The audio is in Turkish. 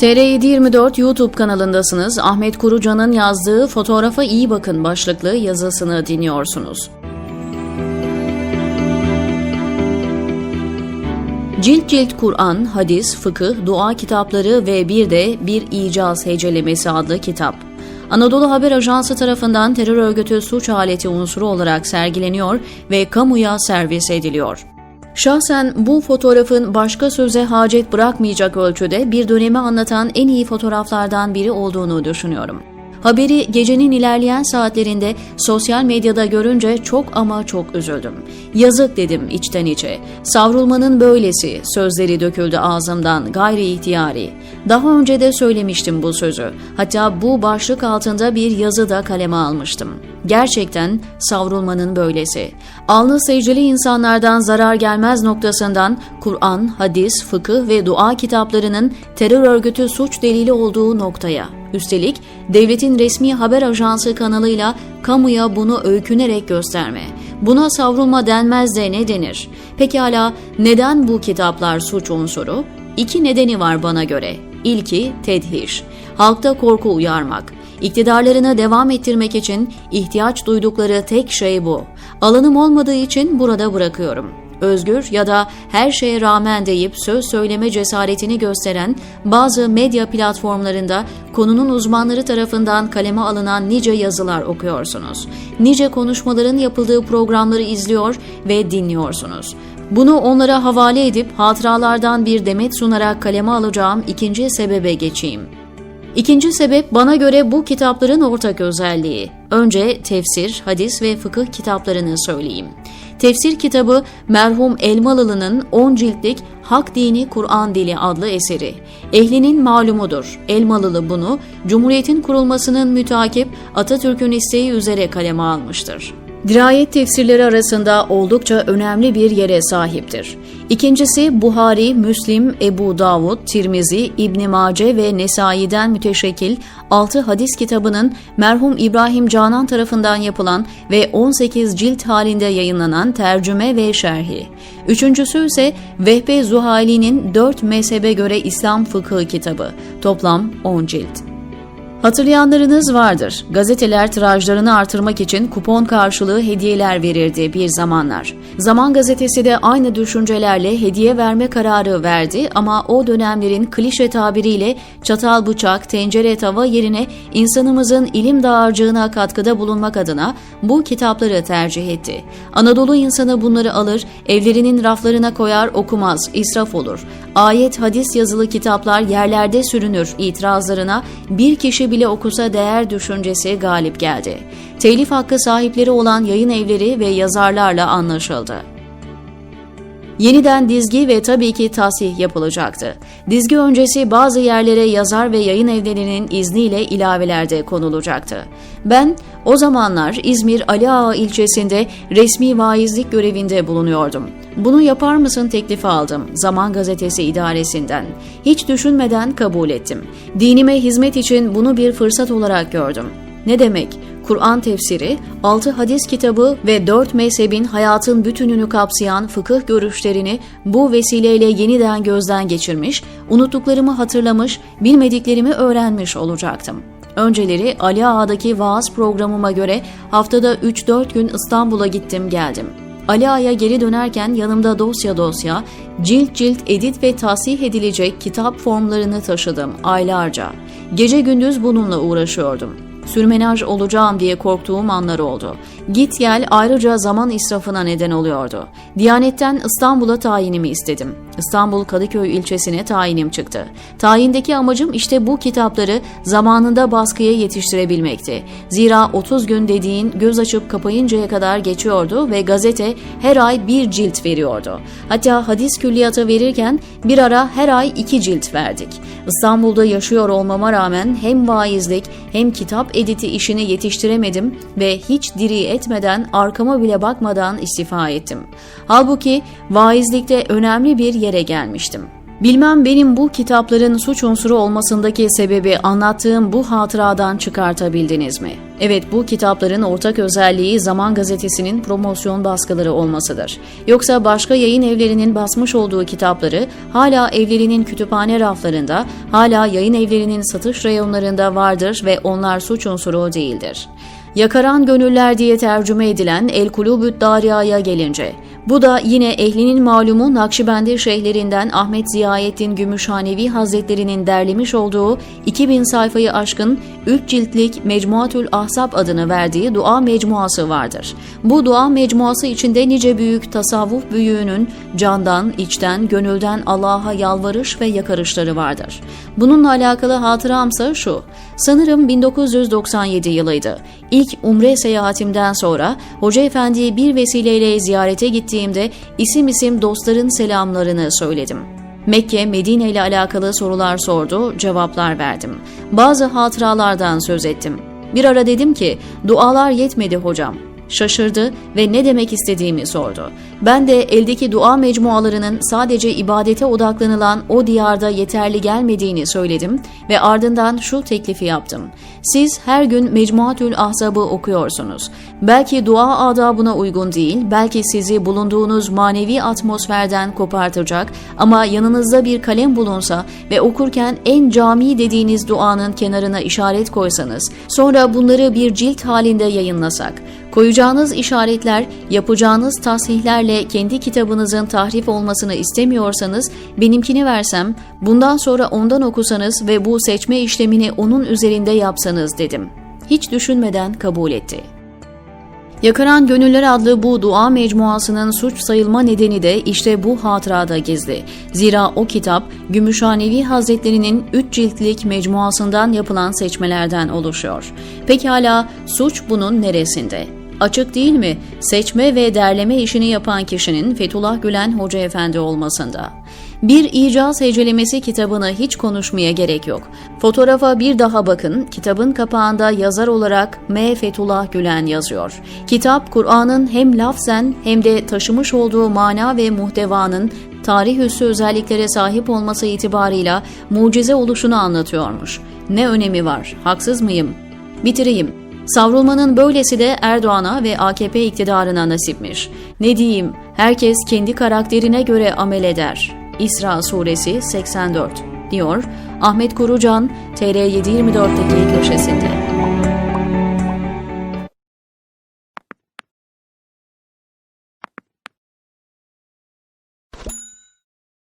TR724 YouTube kanalındasınız. Ahmet Kurucan'ın yazdığı Fotoğrafa iyi bakın başlıklı yazısını dinliyorsunuz. Cilt cilt Kur'an, hadis, fıkıh, dua kitapları ve bir de Bir İcaz Hecelemesi adlı kitap. Anadolu Haber Ajansı tarafından terör örgütü suç aleti unsuru olarak sergileniyor ve kamuya servis ediliyor. Şahsen bu fotoğrafın başka söze hacet bırakmayacak ölçüde bir dönemi anlatan en iyi fotoğraflardan biri olduğunu düşünüyorum. Haberi gecenin ilerleyen saatlerinde sosyal medyada görünce çok ama çok üzüldüm. Yazık dedim içten içe. Savrulmanın böylesi sözleri döküldü ağzımdan gayri ihtiyari. Daha önce de söylemiştim bu sözü. Hatta bu başlık altında bir yazı da kaleme almıştım. Gerçekten savrulmanın böylesi. Alnı secdeli insanlardan zarar gelmez noktasından Kur'an, hadis, fıkıh ve dua kitaplarının terör örgütü suç delili olduğu noktaya. Üstelik devletin resmi haber ajansı kanalıyla kamuya bunu öykünerek gösterme. Buna savrulma denmez de ne denir? Pekala neden bu kitaplar suç unsuru? İki nedeni var bana göre. İlki tedhir. Halkta korku uyarmak. İktidarlarını devam ettirmek için ihtiyaç duydukları tek şey bu. Alanım olmadığı için burada bırakıyorum. Özgür ya da her şeye rağmen deyip söz söyleme cesaretini gösteren bazı medya platformlarında konunun uzmanları tarafından kaleme alınan nice yazılar okuyorsunuz. Nice konuşmaların yapıldığı programları izliyor ve dinliyorsunuz. Bunu onlara havale edip hatıralardan bir demet sunarak kaleme alacağım ikinci sebebe geçeyim. İkinci sebep bana göre bu kitapların ortak özelliği. Önce tefsir, hadis ve fıkıh kitaplarını söyleyeyim. Tefsir kitabı merhum Elmalılı'nın 10 ciltlik Hak Dini Kur'an Dili adlı eseri. Ehlinin malumudur. Elmalılı bunu Cumhuriyet'in kurulmasının mütakip Atatürk'ün isteği üzere kaleme almıştır. Dirayet tefsirleri arasında oldukça önemli bir yere sahiptir. İkincisi Buhari, Müslim, Ebu Davud, Tirmizi, İbn Mace ve Nesai'den müteşekkil 6 hadis kitabının merhum İbrahim Canan tarafından yapılan ve 18 cilt halinde yayınlanan tercüme ve şerhi. Üçüncüsü ise Vehbe Zuhali'nin 4 mezhebe göre İslam fıkıh kitabı. Toplam 10 cilt. Hatırlayanlarınız vardır. Gazeteler tirajlarını artırmak için kupon karşılığı hediyeler verirdi bir zamanlar. Zaman gazetesi de aynı düşüncelerle hediye verme kararı verdi ama o dönemlerin klişe tabiriyle çatal bıçak, tencere tava yerine insanımızın ilim dağarcığına katkıda bulunmak adına bu kitapları tercih etti. Anadolu insanı bunları alır, evlerinin raflarına koyar okumaz, israf olur. Ayet hadis yazılı kitaplar yerlerde sürünür itirazlarına bir kişi bile okusa değer düşüncesi galip geldi. Telif hakkı sahipleri olan yayın evleri ve yazarlarla anlaşıldı. Yeniden dizgi ve tabii ki tasih yapılacaktı. Dizgi öncesi bazı yerlere yazar ve yayın evlerinin izniyle ilavelerde konulacaktı. Ben o zamanlar İzmir Ali Ağa ilçesinde resmi vaizlik görevinde bulunuyordum. Bunu yapar mısın teklifi aldım Zaman Gazetesi idaresinden. Hiç düşünmeden kabul ettim. Dinime hizmet için bunu bir fırsat olarak gördüm. Ne demek? Kur'an tefsiri, 6 hadis kitabı ve 4 mezhebin hayatın bütününü kapsayan fıkıh görüşlerini bu vesileyle yeniden gözden geçirmiş, unuttuklarımı hatırlamış, bilmediklerimi öğrenmiş olacaktım. Önceleri Ali Ağa'daki vaaz programıma göre haftada 3-4 gün İstanbul'a gittim geldim. Ali Ağa'ya geri dönerken yanımda dosya dosya, cilt cilt edit ve tasih edilecek kitap formlarını taşıdım aylarca. Gece gündüz bununla uğraşıyordum sürmenaj olacağım diye korktuğum anlar oldu. Git gel ayrıca zaman israfına neden oluyordu. Diyanetten İstanbul'a tayinimi istedim. İstanbul Kadıköy ilçesine tayinim çıktı. Tayindeki amacım işte bu kitapları zamanında baskıya yetiştirebilmekti. Zira 30 gün dediğin göz açıp kapayıncaya kadar geçiyordu ve gazete her ay bir cilt veriyordu. Hatta hadis külliyatı verirken bir ara her ay iki cilt verdik. İstanbul'da yaşıyor olmama rağmen hem vaizlik hem kitap editi işini yetiştiremedim ve hiç diri etmeden arkama bile bakmadan istifa ettim. Halbuki vaizlikte önemli bir yere gelmiştim. Bilmem benim bu kitapların suç unsuru olmasındaki sebebi anlattığım bu hatıradan çıkartabildiniz mi? Evet bu kitapların ortak özelliği Zaman Gazetesi'nin promosyon baskıları olmasıdır. Yoksa başka yayın evlerinin basmış olduğu kitapları hala evlerinin kütüphane raflarında, hala yayın evlerinin satış reyonlarında vardır ve onlar suç unsuru değildir. Yakaran Gönüller diye tercüme edilen El Kulubü't Daria'ya gelince, bu da yine ehlinin malumu Nakşibendi şeyhlerinden Ahmet Ziyaettin Gümüşhanevi Hazretleri'nin derlemiş olduğu 2000 sayfayı aşkın 3 ciltlik Mecmuatül Ahzab adını verdiği dua mecmuası vardır. Bu dua mecmuası içinde nice büyük tasavvuf büyüğünün candan, içten, gönülden Allah'a yalvarış ve yakarışları vardır. Bununla alakalı hatıramsa şu, sanırım 1997 yılıydı. İlk umre seyahatimden sonra Hoca Efendi'yi bir vesileyle ziyarete gittiğimde isim isim dostların selamlarını söyledim. Mekke, Medine ile alakalı sorular sordu, cevaplar verdim. Bazı hatıralardan söz ettim. Bir ara dedim ki, dualar yetmedi hocam. Şaşırdı ve ne demek istediğimi sordu. Ben de eldeki dua mecmualarının sadece ibadete odaklanılan o diyarda yeterli gelmediğini söyledim ve ardından şu teklifi yaptım. Siz her gün Mecmuatül Ahzab'ı okuyorsunuz. Belki dua adabına uygun değil, belki sizi bulunduğunuz manevi atmosferden kopartacak ama yanınızda bir kalem bulunsa ve okurken en cami dediğiniz duanın kenarına işaret koysanız, sonra bunları bir cilt halinde yayınlasak, Koyacağınız işaretler, yapacağınız tasihlerle kendi kitabınızın tahrif olmasını istemiyorsanız benimkini versem, bundan sonra ondan okusanız ve bu seçme işlemini onun üzerinde yapsanız dedim. Hiç düşünmeden kabul etti. Yakaran Gönüller adlı bu dua mecmuasının suç sayılma nedeni de işte bu hatırada gizli. Zira o kitap Gümüşhanevi Hazretleri'nin 3 ciltlik mecmuasından yapılan seçmelerden oluşuyor. Pekala suç bunun neresinde? Açık değil mi? Seçme ve derleme işini yapan kişinin Fethullah Gülen Hoca Efendi olmasında. Bir icaz hecelemesi kitabını hiç konuşmaya gerek yok. Fotoğrafa bir daha bakın, kitabın kapağında yazar olarak M. Fethullah Gülen yazıyor. Kitap, Kur'an'ın hem lafzen hem de taşımış olduğu mana ve muhtevanın tarih üssü özelliklere sahip olması itibarıyla mucize oluşunu anlatıyormuş. Ne önemi var, haksız mıyım? Bitireyim. Savrulmanın böylesi de Erdoğan'a ve AKP iktidarına nasipmiş. Ne diyeyim, herkes kendi karakterine göre amel eder. İsra suresi 84 diyor Ahmet Kurucan TR724'deki köşesinde.